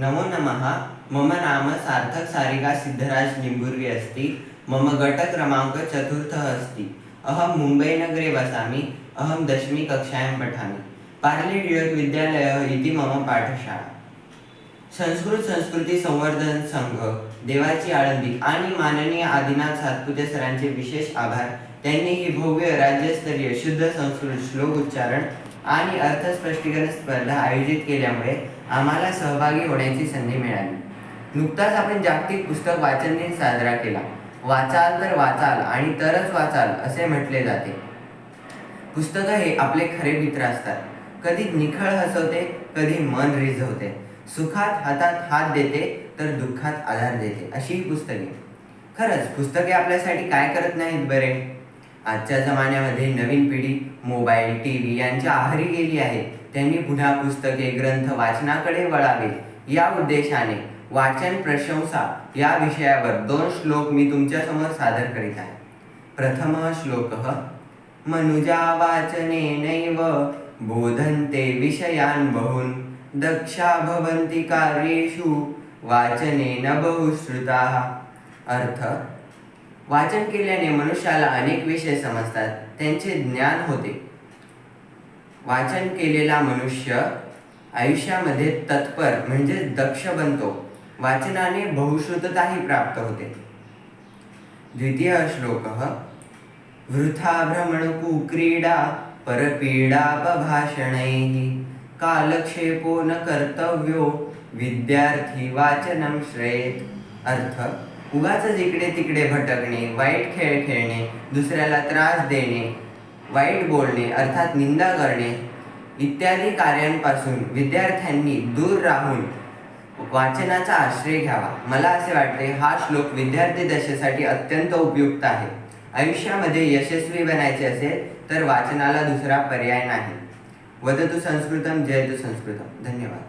नमो नमः. मम नाम सार्थक सारिका सिद्धराज निम्बुर्वी अस्ति. मम गटक्रमाङ्क चतुर्थः अस्ति. अहं मुम्बैनगरे वसामि. अहं दशमी कक्षायां पठामि. पार्ले टिळक विद्यालयः इति मम पाठशाला. संस्कृत संस्कृती संवर्धन संघ देवाची आळंदी आणि माननीय आदिनाथ सातपुते सरांचे विशेष आभार. त्यांनी ही भव्य राज्यस्तरीय शुद्ध संस्कृत श्लोक उच्चारण आणि अर्थ स्पष्टीकरण स्पर्धा आयोजित केल्यामुळे आम्हाला सहभागी होण्याची संधी मिळाली. नुकताच आपण जागतिक पुस्तक वाचन दिन साजरा केला. वाचाल तर वाचाल आणि तरच वाचाल असे म्हटले जाते. पुस्तकं हे आपले खरे मित्र असतात. कधी निखळ हसवते कधी मन रिझवते. सुखात हातात हात देते तर दुःखात आधार देते अशी ही पुस्तके. खरंच पुस्तके आपल्यासाठी काय करत नाहीत बरे? आजच्या जमान्यामध्ये नवीन पिढी मोबाईल टी व्ही यांच्या आहारी गेली आहे. त्यांनी पुन्हा पुस्तके ग्रंथ वाचनाकडे वळावे. या उद्देशाने वाचन प्रशंसा या विषयावर दोन श्लोक मी तुमच्यासमोर सादर करीत आहे. प्रथम श्लोक मनुजा वाचनेनैव बोधन्ते विषयान् बहून् दक्षा भवन्ति कार्येषु वाचनेन बहुश्रुताः अर्थ वाचन केल्याने मनुष्याला अनेक विषय समजतात. त्यांचे ज्ञान होते. वाचन केलेला मनुष्य आयुष्यामध्ये तत्पर म्हणजे दक्ष बनतो. वाचनाने बहुश्रुतताही प्राप्त होते. द्वितीय श्लोक वृथा भ्रमणकु क्रीडा परपीडापभाषणैः कालक्षेपो न कर्तव्यो विद्यार्थी वाचनम श्रेयेत. अर्थ उगाच इकडे तिकडे भटकणे वाईट खेळ खेळणे दुसऱ्याला त्रास देणे वाईट बोलणे अर्थात निंदा करणे इत्यादी कार्यांपासून विद्यार्थ्यांनी दूर राहून वाचनाचा आश्रय घ्यावा. मला असे वाटते हा श्लोक विद्यार्थी दशेसाठी अत्यंत उपयुक्त आहे. आयुष्यामध्ये यशस्वी बनायचे असेल तर वाचनाला दुसरा पर्याय नाही. वदतु संस्कृतम जयतु संस्कृतम. धन्यवाद.